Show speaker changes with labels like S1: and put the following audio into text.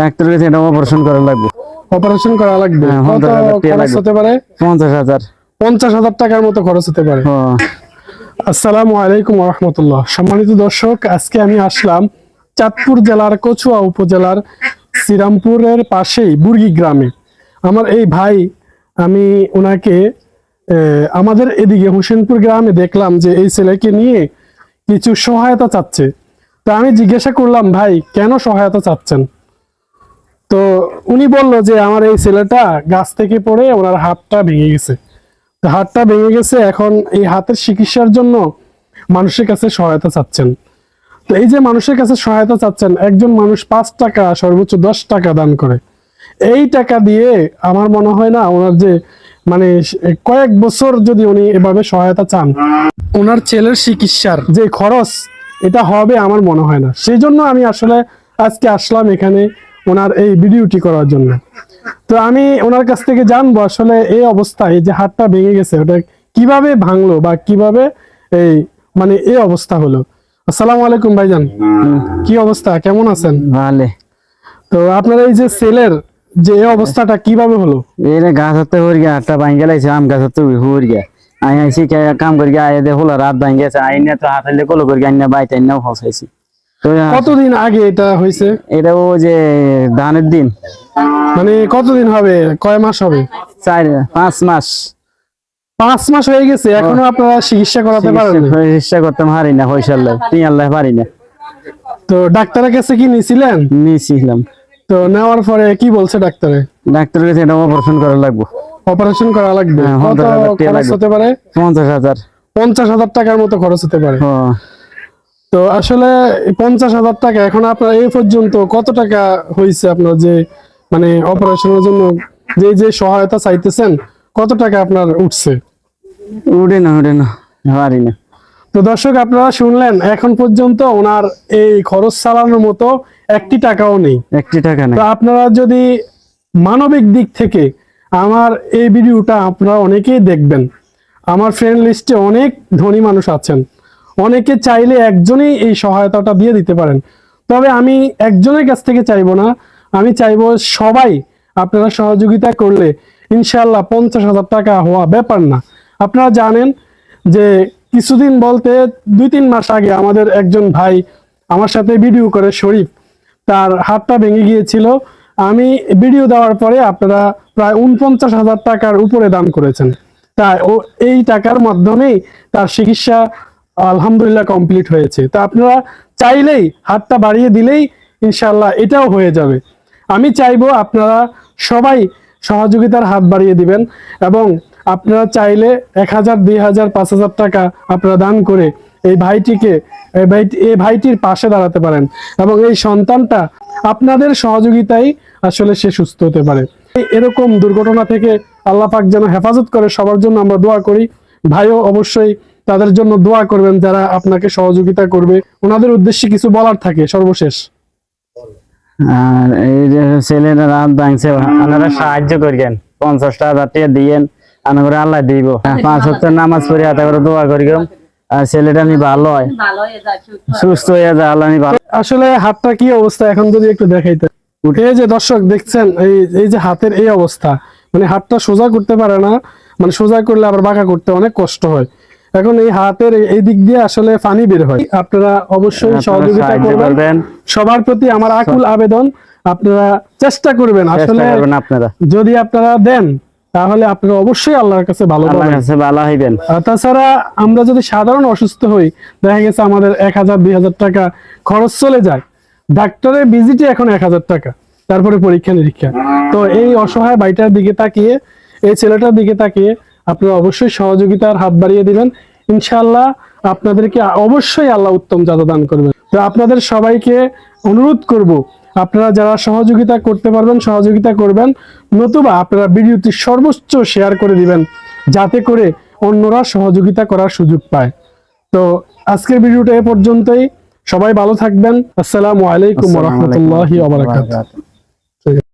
S1: ডাক্তারের কাছে এটা অপারেশন করা লাগবে।
S2: অপারেশন করা লাগবে।
S1: হ্যাঁ,
S2: কত খরচ হতে পারে?
S1: পঞ্চাশ হাজার।
S2: পঞ্চাশ হাজার টাকার মতো খরচ হতে পারে। আসসালামু আলাইকুম রহমতুল্লাহ। সম্মানিত দর্শক আজকে আমি আসলাম চাঁদপুর জেলার কচুয়া উপজেলার শ্রীরামপুরের পাশেই বুর্গি গ্রামে। আমার এই ভাই আমি ওনাকে আমাদের এদিকে হোসেনপুর গ্রামে দেখলাম যে এই ছেলেকে নিয়ে কিছু সহায়তা চাচ্ছে। তা আমি জিজ্ঞাসা করলাম ভাই কেন সহায়তা চাচ্ছেন? তো উনি বলল যে, আমার এই ছেলেটা গাছ থেকে পড়ে ওনার হাতটা ভেঙে গেছে। হাতটা ভেঙে গেছে, এখন এই হাতের চিকিৎসার জন্য মানুষের কাছে সহায়তা চাচ্ছেন। তো এই যে মানুষের কাছে সহায়তা চাচ্ছেন, একজন মানুষ পাঁচ টাকা, সর্বোচ্চ দশ টাকা দান করে। এই টাকা দিয়ে আমার মনে হয় না ওনার যে মানে কয়েক বছর যদি উনি এভাবে সহায়তা চান, ওনার ছেলের চিকিৎসার যে খরচ, এটা হবে আমার মনে হয় না। সেই জন্য আমি আসলে আজকে আসলাম এখানে ওনার এই ভিডিওটি করার জন্য। তো আমি ওনার কাছ থেকে জানব আসলে এই অবস্থায় যে হাতটা ভেঙে গেছে ওটা কীভাবে ভাঙলো বা কীভাবে এই মানে এই অবস্থা হলো? আসসালামু আলাইকুম ভাইজান। কি অবস্থা? কেমন আছেন?
S1: ভালো।
S2: তো আপনার এই যে সেলের যে এই অবস্থাটা কীভাবে হলো?
S1: এটা গাছ হতে হর গিয়া হাতটা ভাঙ গেলাইছে আম গাছ হতে হর গিয়া। আই আইছি কে- কাম করি আয় দে হলো রাত ভাঙ গেছে আইনে তো হাত হাইলে কলো করি আইনা বাইতে আইনাও ফসাইছি
S2: কতদিন আগে এটা হয়েছে?
S1: এটা ও যে ধানের দিন।
S2: মানে কতদিন হবে? কয় মাস হবে?
S1: চার পাঁচ মাস।
S2: পাঁচ মাস হয়ে গেছে এখনও আপনারা চিকিৎসা করাতে পারেন
S1: চিকিৎসা করতে পারি না পয়সা লাই আল্লাহ পারি না।
S2: তো ডাক্তারের কাছে কি নিছিলেন?
S1: নিয়েছিলাম
S2: তো নেওয়ার পরে কি বলছে ডাক্তারে?
S1: ডাক্তারের কাছে এটা অপারেশন করা লাগবে।
S2: অপারেশন করা লাগবে।
S1: হ্যাঁ,
S2: কত
S1: পঞ্চাশ হাজার
S2: খরচ হতে পারে?
S1: পঞ্চাশ হাজার।
S2: পঞ্চাশ হাজার টাকার মতো খরচ হতে পারে। তো আসলে পঞ্চাশ হাজার টাকা এখন আপনার এই পর্যন্ত কত টাকা হয়েছে আপনার যে মানে অপারেশনের জন্য যে যে সহায়তা চাইতেছেন কত টাকা আপনার উঠছে?
S1: উঠে না উঠে না পারি না।
S2: তো দর্শক আপনারা শুনলেন এখন পর্যন্ত ওনার এই খরচ চালানোর মতো একটি টাকাও নেই।
S1: একটি টাকা নেই।
S2: তো আপনারা যদি মানবিক দিক থেকে আমার এই ভিডিওটা আপনারা অনেকেই দেখবেন। আমার ফ্রেন্ড লিস্টে অনেক ধনী মানুষ আছেন। অনেকে চাইলে একজনেই এই সহায়তাটা দিয়ে দিতে পারেন। তবে আমি একজনের কাছ থেকে চাইব না। আমি চাইব সবাই আপনারা সহযোগিতা করলে ইনশাল্লাহ পঞ্চাশ হাজার টাকা হওয়া ব্যাপার না। আপনারা জানেন যে কিছুদিন বলতে দুই তিন মাস আগে আমাদের একজন ভাই আমার সাথে ভিডিও করে শরীফ। তার হাতটা ভেঙে গিয়েছিল। আমি ভিডিও দেওয়ার পরে আপনারা প্রায় উনপঞ্চাশ হাজার টাকার উপরে দান করেছেন। তাই ও এই টাকার মাধ্যমেই তার চিকিৎসা আলহামদুলিল্লাহ কমপ্লিট হয়েছে। তা আপনারা চাইলেই হাতটা বাড়িয়ে দিলেই ইনশাল্লাহ এটাও হয়ে যাবে। আমি চাইব আপনারা সবাই সহযোগিতার হাত বাড়িয়ে দিবেন এবং আপনারা চাইলে এক হাজার, দুই হাজার, পাঁচ হাজার টাকা আপনারা দান করে এই ভাইটিকে, এই ভাইটি, এই ভাইটির পাশে দাঁড়াতে পারেন এবং এই সন্তানটা আপনাদের সহযোগিতাই আসলে সে সুস্থ হতে পারে। এরকম দুর্ঘটনা থেকে আল্লাহ পাক যেন হেফাজত করে সবার জন্য আমরা দোয়া করি। ভাইও অবশ্যই তাদের জন্য দোয়া করবেন যারা আপনাকে সহযোগিতা করবে। ওনাদের উদ্দেশ্যে কিছু বলার থাকে সর্বশেষ।
S1: আর এই যে ছেলেরা রাত ভাঙছে আপনারা সাহায্য করিয়েন। পঞ্চাশটা হাজার টাকা দিয়েন আল্লাহ দিব। পাঁচ সপ্তাহ নামাজ পড়ে হাতে করে দোয়া আর ছেলেটা নি ভালো হয়। সুস্থ হয়ে যায় আল্লাহ ভালো
S2: আসলে হাতটা কি অবস্থা? এখন যদি একটু দেখাইতে। এই যে দর্শক দেখছেন? এই এই যে হাতের এই অবস্থা। মানে হাতটা সোজা করতে পারে না মানে সোজা করলে আবার বাঁকা করতে অনেক কষ্ট হয়। এখন এই হাতের এই- দিক দিয়ে আসলে পানি বের হয়। আপনারা অবশ্যই সহযোগিতা করবেন। সবার প্রতি আমার আকুল আবেদন। আপনারা চেষ্টা করবেন। আসলে
S1: আপনারা।
S2: যদি আপনারা দেন তাহলে আপনারা অবশ্যই আল্লাহর কাছে ভালো
S1: কাছে ভালো হইবেন।
S2: তাছাড়া আমরা যদি সাধারণ অসুস্থ হই দেখা গেছে আমাদের এক হাজার দুই হাজার টাকা খরচ চলে যায়। ডাক্তারের ভিজিটে এখন এক হাজার টাকা। তারপরে পরীক্ষা নিরীক্ষা তো এই অসহায় বাইটার দিকে তাকিয়ে এই ছেলেটার দিকে তাকিয়ে আপনারা অবশ্যই সহযোগিতার হাত বাড়িয়ে দিবেন। ইনশাআল্লাহ আপনাদেরকে অবশ্যই আল্লাহ উত্তম যাদা দান করবেন। তো আপনাদের সবাইকে অনুরোধ করব আপনারা যারা সহযোগিতা করতে পারবেন সহযোগিতা করবেন নতুবা আপনারা ভিডিওটি সর্বোচ্চ শেয়ার করে দিবেন যাতে করে অন্যরা সহযোগিতা করার সুযোগ পায়। তো আজকের ভিডিওটা এ পর্যন্তই। সবাই ভালো থাকবেন। আসসালামু আলাইকুম
S1: রাহমাতুল্লাহি